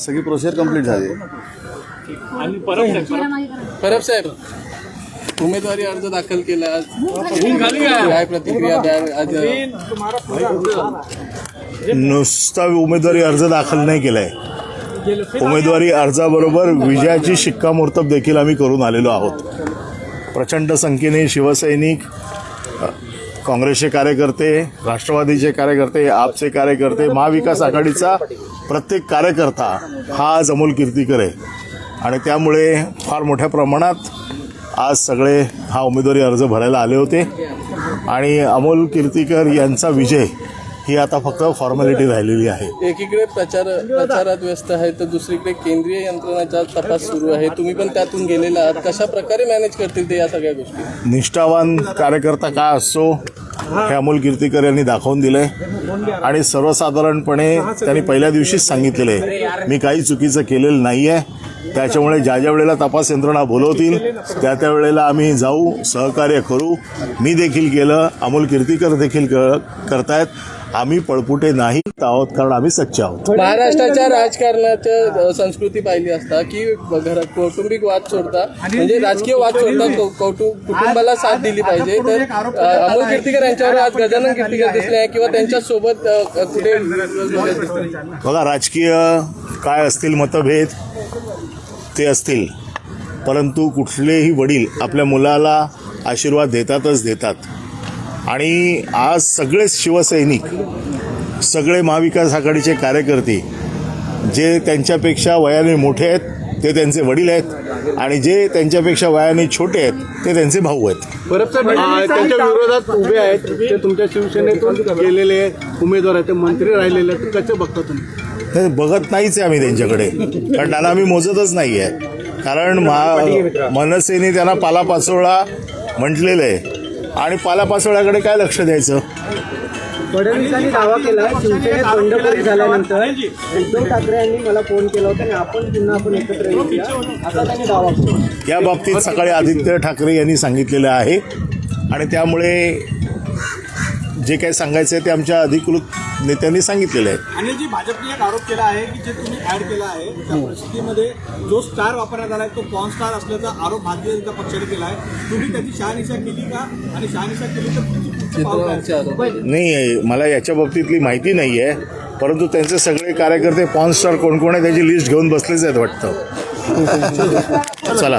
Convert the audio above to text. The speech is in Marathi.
सगळी प्रोसिजर कंप्लीट झाली. आणि परब साहेब परब साहेब उमेदवारी अर्ज दाखल केला. आज काय प्रतिक्रिया नुसता उमेदवारी अर्ज दाखल नाही केलाय. उमेदवारी अर्जाबरोबर विजयाची शिक्कामोर्तब देखील आम्ही करून आलेलो आहोत. प्रचंड संख्येने शिवसैनिक काँग्रेसचे कार्यकर्ते राष्ट्रवादीचे कार्यकर्ते आपचे कार्यकर्ते महाविकास आघाडीचा प्रत्येक कार्यकर्ता हा आज अमोल कीर्तीकर आहे. आणि त्यामुळे फार मोठ्या प्रमाणात आज सगळे हा उमेदवारी अर्ज भरायला आले होते. आणि अमोल कीर्तीकर यांचा विजय ही आता फक्त फॉर्मॅलिटी राहिलेली आहे. एकीकडे प्रचार प्रचारात व्यस्त आहे तर दुसरीकडे केंद्रीय यंत्रणाचा तपास सुरू आहे. तुम्ही पण त्यातून गेलेला आहात. कशा प्रकारे मॅनेज करतील ते या सगळ्या गोष्टी? निष्ठावान कार्यकर्ता काय असतो हे अमोल कीर्तीकर यांनी दाखवून दिलंय. आणि सर्वसाधारणपणे त्यांनी पहिल्या दिवशीच सांगितलेलं आहे मी काही चुकीचं केलेलं नाही आहे त्याच्यामुळे ज्या ज्या वेळेला तपास यंत्रणा बोलवतील त्या त्या वेळेला आम्ही जाऊ सहकार्य करू. मी देखील केलं अमोल कीर्तीकर देखील क करतायत. आम्ही पळपुटे नाही आहोत कारण आम्ही सच्चे आहोत. महाराष्ट्राच्या राजकारणाच्या संस्कृती पाहिली असता की घरात कौटुंबिक वाद सोडता म्हणजे राजकीय वाद सोडता कौटुंब कुटुंबाला साथ दिली पाहिजे. तर अमोल कीर्तीकर यांच्यावर आज गजानन कीर्तीकर दिसले किंवा त्यांच्यासोबत कुठे बघा राजकीय काय असतील मतभेद ते असतील. परंतु कुठलेही वडील आपल्या मुलाला आशीर्वाद देतातच देतात. आणि आज सगळेच शिवसैनिक सगळे महाविकास आघाडीचे कार्यकर्ते जे त्यांच्यापेक्षा वयाने मोठे आहेत ते त्यांचे वडील आहेत आणि जे त्यांच्यापेक्षा वयाने छोटे आहेत ते त्यांचे भाऊ आहेत. त्यांच्या विरोधात उभे आहेत ते तुमच्या शिवसेनेतून गेलेले उमेदवार आहेत ते मंत्री राहिलेले आहेत कसं बघता तुम्ही? बघत नाहीच आहे आम्ही त्यांच्याकडे कारण त्यांना आम्ही मोजतच नाही आहे कारण मा मनसेने त्यांना पालापाचोळा म्हटलेलं आहे. आणि पालापाचोळ्याकडे काय लक्ष द्यायचं? फडणवीसांनी दावा केला शिवसेनेत बंडखोरी झाल्यानंतर उद्धव ठाकरे यांनी मला फोन केला होता आणि आपण पुन्हा आपण एकत्र येऊया असा त्यांनी दावा केला. या बाबतीत सकाळी आदित्य ठाकरे यांनी सांगितलेलं आहे. आणि त्यामुळे जे काही सांगायचं आहे ते आमच्या अधिकृत नेत्यांनी सांगितलेलं आहे. आणि जी भाजपने एक आरोप केला आहे की जे तुम्ही ऍड केला आहे त्या परिस्थितीमध्ये जो स्टार वापरण्यात आला आहे तो पॉन स्टार असल्याचा आरोप भारतीय जनता पक्षाने केला आहे. तुम्ही त्याची शहानिशा केली का? आणि शहानिशा केली तर तुमची पुढची पावलं काय? चित्रपटचे आरोप नाही मला याच्या बाबतीतली माहिती नाही आहे परंतु त्यांचे सगळे कार्यकर्ते पॉन स्टार कोण कोण आहे त्याची लिस्ट घेऊन बसलेच आहेत वाटतं. चला.